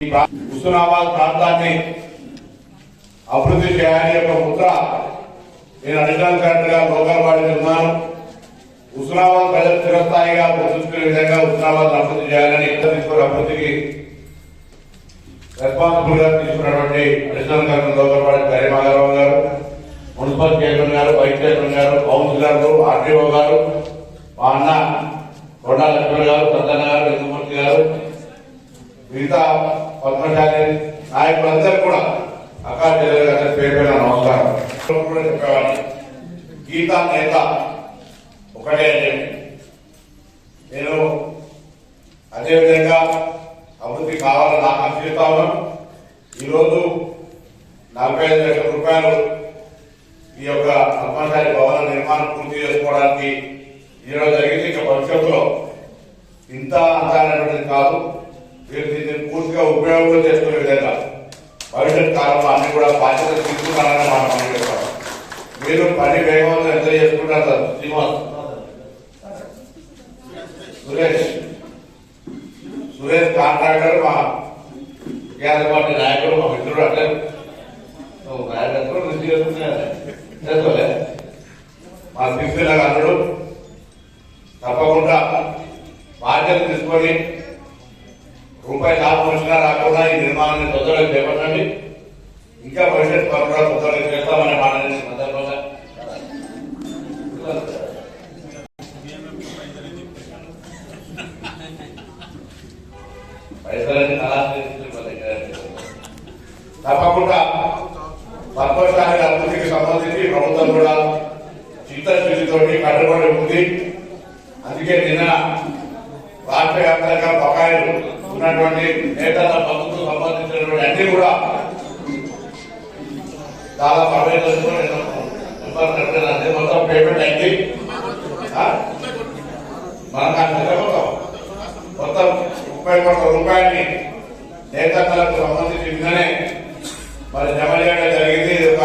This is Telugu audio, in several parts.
హుస్నాబాద్ ప్రాంతాన్ని అభివృద్ధి చేయాలి యొక్క ముద్ర నేను అడిషనల్ కలెక్టర్గా లోకల్ ఉన్నాను హుస్నాబాద్ ప్రజలు చిరస్థాయిగా గుర్తుంచుకునే విధంగా హుస్నాబాద్ అభివృద్ధి చేయాలని ఇద్దరు తీసుకున్న అభివృద్ధికి రెస్పాన్సిబుల్గా తీసుకున్నటువంటి అడిషనల్ కలెక్టర్ లోకల్ వాడి కరీమాగారావు గారు మున్సిపల్ చైర్మన్ గారు వైస్ చైర్మన్ గారు కౌన్సిలర్లు ఆర్టీఓ గారు మా అన్న కొండా లక్ష్మణ్ గారు సత్తన్న గారు వెంకమూర్తి గారు మిగతా పద్మశాలి నాయకులందరూ కూడా అక్కా చెల్లెలు గారి పేరు పైన నమస్కారం. కూడా చెప్పేవాడిని గీతా నేత ఒకటే అని నేను అదేవిధంగా అభివృద్ధి కావాలని నాకు అనిపిస్తా ఉన్నాను. ఈరోజు నలభై ఐదు లక్షల రూపాయలు ఈ యొక్క పద్మశాలి భవన నిర్మాణం పూర్తి చేసుకోవడానికి ఈరోజు జరిగింది. ఇక భవిష్యత్తులో ఇంత అంత కాదు. మీరు దీన్ని పూర్తిగా ఉపయోగం చేసుకునే విధంగా భవిష్యత్ కాలంలో అన్ని కూడా బాధ్యత తీసుకున్నారని మనం మనం చెప్పాలి మీరు పని వేగంగా ఎంత చేసుకుంటారు సార్ శ్రీనివాస్ సురేష్ సురేష్ కాంట్రాక్టర్ మా టీఆర్ఎస్ పార్టీ నాయకుడు మా మిత్రుడు అంటే నువ్వు నాయకత్వం రుచి చేసుకున్నా చేసుకోలే మా శిక్షణ అల్లుడు రూపాయి లాభం వచ్చినా రాకుండా ఈ నిర్మాణాన్ని తొందరగా చేపట్టండి. ఇంకా భవిష్యత్ పనులు తొందరగా చేస్తామనే మాట సందర్భంగా పైసలన్నీ తప్పకుండా పద్మశాలి అభివృద్ధికి సంబంధించి ప్రభుత్వం కూడా చిత్తశుద్ధితోటి కట్టుబడి ఉంది. అందుకే నిన్న రాష్ట్ర వ్యాప్తంగా బకాయిలు ఉన్నటువంటి నేతల ప్రభుత్వం సంబంధించినటువంటి అన్ని కూడా దాదాపు అరవై లక్షలు మొత్తం పేమెంట్ అయింది. ఆ? మనకు మొత్తం మొత్తం ముప్పై కోట్ల రూపాయలని నేతలకు సంబంధించి నిన్ననే మరి జమ చేయడం జరిగింది ఇది ఒక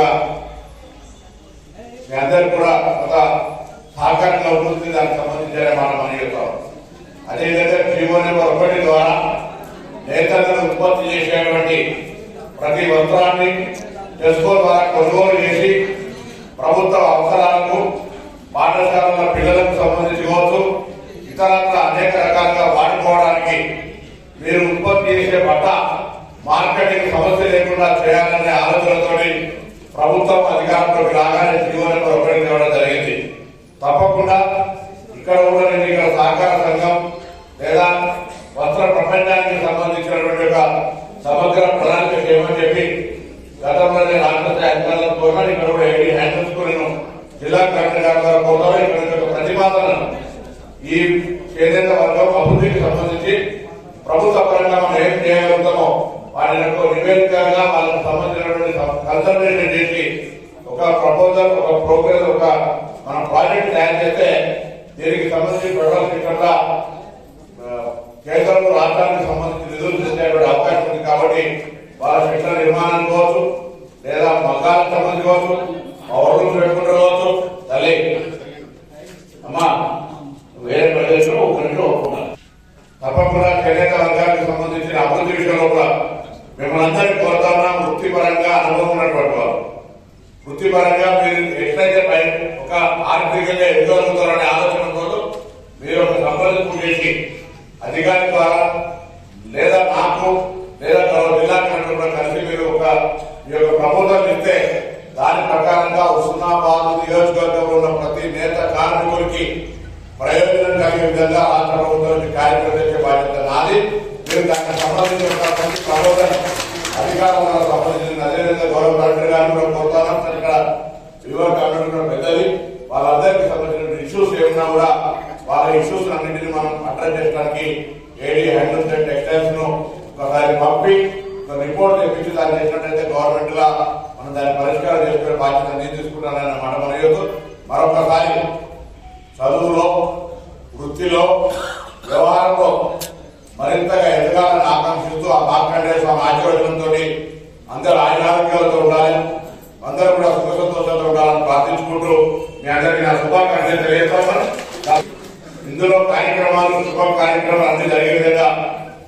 మీ అందరు కూడా ఒక సహకారంగా ఉంటుంది దానికి సంబంధించిన మనం మన చెప్తాం అదేవిధంగా జీవో నెంబర్ ఒకటి ద్వారా నేతలను ఉత్పత్తి చేసేటువంటి ప్రతి వస్త్రాన్ని టెస్కో ద్వారా కొనుగోలు చేసి ప్రభుత్వ అవసరాలకు పాఠశాలల పిల్లలకు సంబంధించి కావచ్చు ఇతరత్ర అనేక రకాలుగా వాడుకోవడానికి మీరు ఉత్పత్తి చేసే బట్ట మార్కెటింగ్ సమస్య లేకుండా చేయాలనే ఆలోచనతో ప్రభుత్వం అధికారంలోకి రాగానే జీవో నెంబర్ ఒకటి తేవడం జరిగింది తప్పకుండా ఇక్కడ కూడా నేను ఇక్కడ సహకార సంఘం లేదా వస్త్ర ప్రపంచానికి సంబంధించినటువంటి ఒక సమగ్ర ప్రణాళిక చేయమని చెప్పి గతంలో నేను ఆంధ్రప్రదేశ్ స్థాయి అధికారులకు ఇక్కడ కూడా ఏడీ హ్యాండిల్స్ నేను జిల్లా కలెక్టర్ గారి ద్వారా కోరాను ఇక్కడ ప్రతిపాదన ఈ చేనేత వర్గం అభివృద్ధికి సంబంధించి ప్రభుత్వ పరంగా మనం ఏం చేయగలుగుతామో వాటిని నివేదికగా వాళ్ళకి సంబంధించినటువంటి కన్సల్టేషన్ చేసి ఒక ప్రపోజల్ ఒక ప్రోగ్రెస్ ఒక మన ప్రాజెక్ట్ తయారు చేస్తే దీనికి సంబంధించి ప్రజలకు సిస్టంగా కేంద్రం రాష్ట్రానికి సంబంధించి నిధులు తెచ్చేటువంటి అవకాశం ఉంది కాబట్టి వాళ్ళ శిక్షణ నిర్మాణం కావచ్చు లేదా పెట్టుకుంటూ తల్లి. అమ్మా వేరే ప్రదేశంలో తప్పకుండా చేనేత వర్గానికి సంబంధించిన అభివృద్ధి విషయంలో కూడా మిమ్మల్ని అందరినీ కోరుతామన్నా వృత్తిపరంగా అనుభవం ఉన్నటువంటి వారు. వృత్తిపరంగా మీరు ఎట్లయితే పై ఒక ఆర్థికంగా ఎదుగలుగుతారనే ఆలోచన కోసం మీరు ఒక సంప్రదింపు చేసి అధికారి ద్వారా లేదా నాకు లేదా జిల్లా కలెక్టర్ కూడా కలిసి మీరు ఒక ఈ యొక్క ప్రపోజల్ ఇస్తే దాని ప్రకారంగా హుస్నాబాద్ నియోజకవర్గంలో ఉన్న ప్రతి నేత కార్మికులకి ప్రయోజనం కలిగే విధంగా రాష్ట్ర ప్రభుత్వం కార్యక్రమం బాధ్యత నాది. మీరు దానికి సంబంధించిన ప్రతి అధికారంలో సంబంధించిన అదేవిధంగా గౌరవ కలెక్టర్ గారిని కూడా కోరుతాను ఇక్కడ యువ కమిటీ పెద్దది వాళ్ళందరికీ సంబంధించిన ఇష్యూస్ ఏమన్నా కూడా వాళ్ళ ఇష్యూస్ అన్నింటినీ మనం అడ్రస్ చేయడానికి ఏడీ హ్యాండ్లూమ్స్ అండ్ టెక్స్టైల్స్ను ఒకసారి పంపి రిపోర్ట్ తెప్పించి దాన్ని చేసినట్టయితే గవర్నమెంట్ లా మనం దాన్ని పరిష్కారం చేసుకునే బాధ్యత నేను తీసుకుంటానన్న మాట మనయ్యదు మరొకసారి చదువులో వృత్తిలో వ్యవహారంలో మరింతగా ఎదగాలని ఆకాంక్షిస్తూ ఆ మార్కండేయ స్వామి ఆశీర్వచనంతో అందరూ ఆయురారోగ్యాలతో ఉండాలి. అందరూ కూడా సుఖ సంతోషాలతో ఉండాలని ప్రార్థించుకుంటూ మీ అందరికీ నా శుభాకాంక్షలు తెలియజేస్తాను. ఇందులో కార్యక్రమాలు శుభ కార్యక్రమాలు అన్ని జరిగే విధంగా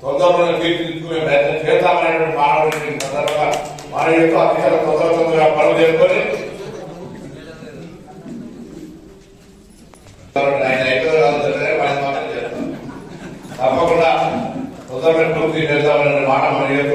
తొందరలో తీర్చిదిద్దుకునే ప్రయత్నం చేద్దామనేటువంటి మానవుడి సందర్భంగా మన యొక్క అత్యంత తొందర పనులు చేసుకొని ఆయన అయిపోయిన కాదు సరే, పది చేస్తాం. తప్పకుండా తొందరగా పూర్తి చేద్దామనే మాట మన యొక్క